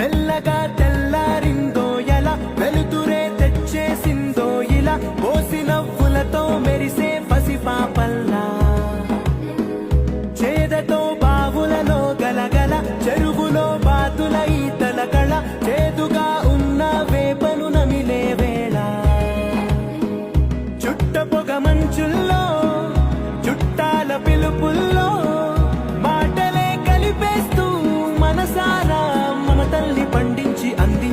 మెల్లగా తెల్లారిందో ఎలా? వెలుతురే తెచ్చేసిందో ఇలా? పోసి నవ్వులతో మెరిసే పసిపాపల్లా చేదతో బావులలో గలగల చెరువులో బాతుల ఈతల కళ చేదుగా ఉన్న వేపను నమిలే వేళ. చుట్టపొగ మంచుల్లో పండించి అంది